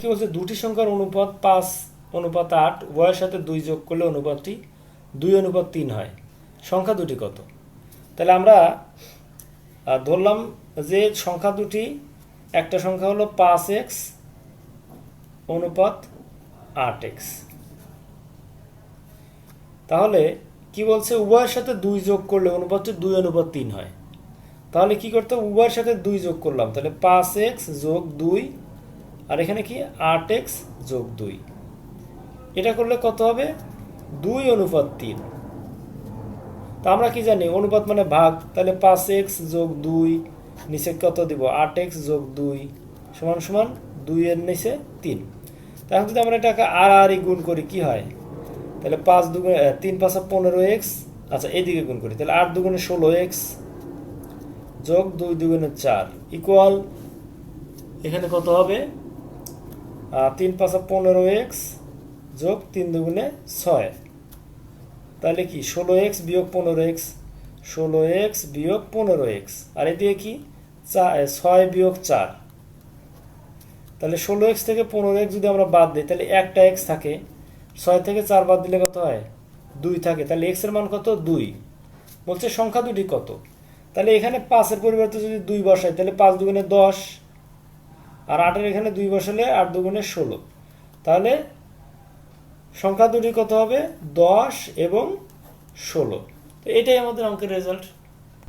কি বলছে? দুটি সংখ্যার অনুপাত পাঁচ, অনুপাত আট, উভয়ের সাথে দুই যোগ করলে অনুপাতটি দুই, অনুপাত তিন হয়। সংখ্যা দুটি কত? তাহলে আমরা ধরলাম যে সংখ্যা দুটি, একটা সংখ্যা হলো পাঁচ এক্স, অনুপাত আট এক্স। তাহলে কি বলছে? উভয়ের সাথে দুই যোগ করলে অনুপাতটি দুই, অনুপাত তিন হয়। তাহলে কি করতে? উভয়ের সাথে দুই যোগ করলাম। তাহলে পাঁচ এক্স যোগ দুই আর এখানে কি? আট এক্স যোগ দুই। এটা করলে কত হবে? দুই অনুপাত তিন। তা আমরা কি জানি? অনুপাত মানে ভাগ। তাহলে পাঁচ এক্স যোগ দুই, নিচে কত দিব? আট এক্স যোগ দুই, সমান সমান দুই এর নিচে তিন। তা এখন যদি আমরা এটাকে আর আর গুণ করি, কি হয়? তাহলে পাঁচ দুগুণে তিন পাঁচা পনেরো এক্স আচ্ছা এইদিকে গুণ করি। তাহলে আট দুগুণে ষোলো এক্স যোগ দুই দুগুণে চার। ইকুয়াল এখানে কত হবে? তিন পাঁচা পনেরো এক্স যোগ তিন দুগুণে ছয়। তাহলে কি? ষোলো এক্স বিয়োগ পনেরো এক্স, ষোলো এক্স বিয়োগ পনেরো এক্স। আর এদিকে কি? চা- ছয় বিয়োগ চার। তাহলে ষোলো এক্স থেকে পনেরো এক্স যদি আমরা বাদ দিই, তাহলে একটা এক্স থাকে। ছয় থেকে চার বাদ দিলে কত হয়? দুই থাকে। তাহলে এক্সের মান কত? দুই। বলছে সংখ্যা দুটি কত? তাহলে এখানে পাঁচের পরিবর্তে যদি দুই বসাই, তাহলে পাঁচ দুগুণে দশ। আর আটের এখানে দুই বসালে আট দুগুণে ষোলো। তাহলে সংখ্যা দুটি কত হবে? দশ এবং ষোলো। তো এটাই আমাদের অঙ্কের রেজাল্ট